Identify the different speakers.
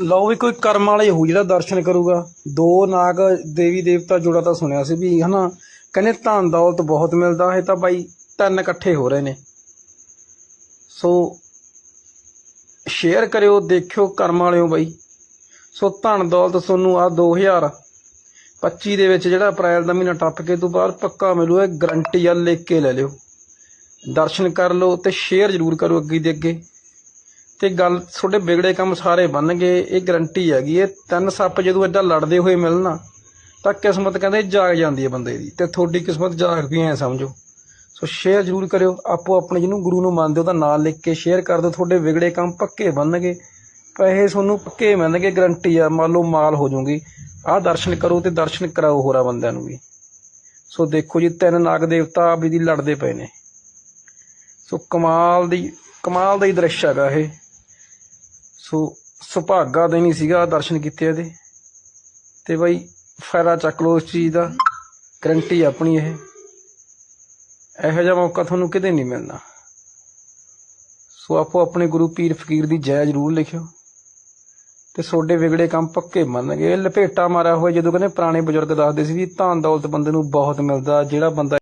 Speaker 1: ਲਓ ਵੀ ਕੋਈ ਕਰਮ ਵਾਲਾ ਹੀ ਹੋਊ ਜਿਹੜਾ ਦਰਸ਼ਨ ਕਰੂਗਾ। ਦੋ ਨਾਗ ਦੇਵੀ ਦੇਵਤਾ ਜੋੜਾ ਤਾਂ ਸੁਣਿਆ ਸੀ ਵੀ, ਹਨਾ, ਕਹਿੰਦੇ ਧਨ ਦੌਲਤ ਬਹੁਤ ਮਿਲਦਾ, ਇਹ ਤਾਂ ਬਾਈ ਤਿੰਨ ਇਕੱਠੇ ਹੋ ਰਹੇ ਨੇ। ਸੋ ਸ਼ੇਅਰ ਕਰਿਓ, ਦੇਖਿਓ ਕਰਮ ਵਾਲਿਓ ਬਾਈ। ਸੋ ਧਨ ਦੌਲਤ ਤੁਹਾਨੂੰ ਆ 2025 ਦੇ ਵਿੱਚ ਜਿਹੜਾ ਅਪ੍ਰੈਲ ਦਾ ਮਹੀਨਾ ਟੱਪ ਕੇ ਤੋਂ ਬਾਅਦ ਪੱਕਾ ਮਿਲੂ ਗਰੰਟੀ ਆ ਲਿਖ ਕੇ ਲੈ ਲਿਓ। ਦਰਸ਼ਨ ਕਰ ਲਓ ਤੇ ਸ਼ੇਅਰ ਜ਼ਰੂਰ ਕਰੋ ਅੱਗੇ ਦੇ ਅੱਗੇ। ਤੇ ਗੱਲ, ਤੁਹਾਡੇ ਵਿਗੜੇ ਕੰਮ ਸਾਰੇ ਬਣਨਗੇ ਇਹ ਗਰੰਟੀ ਹੈਗੀ ਇਹ ਤਿੰਨ ਸੱਪ ਜਦੋਂ ਏਦਾਂ ਲੜਦੇ ਹੋਏ ਮਿਲਣਾ ਤਾਂ ਕਿਸਮਤ ਕਹਿੰਦੇ ਜਾਗ ਜਾਂਦੀ ਹੈ ਬੰਦੇ ਦੀ, ਤੇ ਤੁਹਾਡੀ ਕਿਸਮਤ ਜਾਗ ਵੀ ਐ ਸਮਝੋ। ਸੋ ਸ਼ੇਅਰ ਜ਼ਰੂਰ ਕਰਿਓ, ਆਪੋ ਆਪਣੇ ਜਿਹਨੂੰ ਗੁਰੂ ਨੂੰ ਮੰਨਦੇ ਹੋ ਤਾਂ ਨਾਲ ਲਿਖ ਕੇ ਸ਼ੇਅਰ ਕਰ ਦਿਓ, ਤੁਹਾਡੇ ਵਿਗੜੇ ਕੰਮ ਪੱਕੇ ਬਣਨਗੇ ਪੈਸੇ ਤੁਹਾਨੂੰ ਪੱਕੇ ਮਿਲਣਗੇ ਗਰੰਟੀ ਆ, ਮੰਨ ਲਓ ਮਾਲ ਹੋ ਜਾਊਗੀ, ਆਹ ਦਰਸ਼ਨ ਕਰੋ ਤੇ ਦਰਸ਼ਨ ਕਰਾਓ ਹੋਰਾਂ ਬੰਦਿਆਂ ਨੂੰ ਵੀ। ਸੋ ਦੇਖੋ ਜੀ, ਤਿੰਨ ਨਾਗ ਦੇਵਤਾ ਆਪ ਜੀ ਦੀ ਲੜਦੇ ਪਏ ਨੇ। ਸੋ ਕਮਾਲ ਦੀ, ਕਮਾਲ ਦਾ ਹੀ ਦ੍ਰਿਸ਼ ਹੈਗਾ ਇਹ। ਸੋ ਸੁਭਾਗਾ ਦਾ ਨਹੀਂ ਸੀਗਾ ਦਰਸ਼ਨ ਕੀਤੇ ਇਹਦੇ ਤੇ ਬਾਈ ਫਾਇਦਾ ਚੱਕ ਲਓ ਇਸ ਚੀਜ਼ ਦਾ। ਗਰੰਟੀ ਆਪਣੀ ਇਹ। ਇਹੋ ਜਿਹਾ ਮੌਕਾ ਤੁਹਾਨੂੰ ਕਿਤੇ ਨਹੀਂ ਮਿਲਣਾ। ਸੋ ਆਪੋ ਆਪਣੇ ਗੁਰੂ ਪੀਰ ਫਕੀਰ ਦੀ ਜੈ ਜ਼ਰੂਰ ਲਿਖਿਓ। ਤੇ ਤੁਹਾਡੇ ਵਿਗੜੇ ਕੰਮ ਪੱਕੇ ਮੰਨਣਗੇ। ਇਹ ਲਪੇਟਾ ਮਾਰਿਆ ਹੋਇਆ ਜਦੋਂ ਕਹਿੰਦੇ ਪੁਰਾਣੇ ਬਜ਼ੁਰਗ ਦੱਸਦੇ ਸੀ ਵੀ ਧਨ ਦੌਲਤ ਬੰਦੇ ਨੂੰ ਬਹੁਤ ਮਿਲਦਾ, ਜਿਹੜਾ ਬੰਦਾ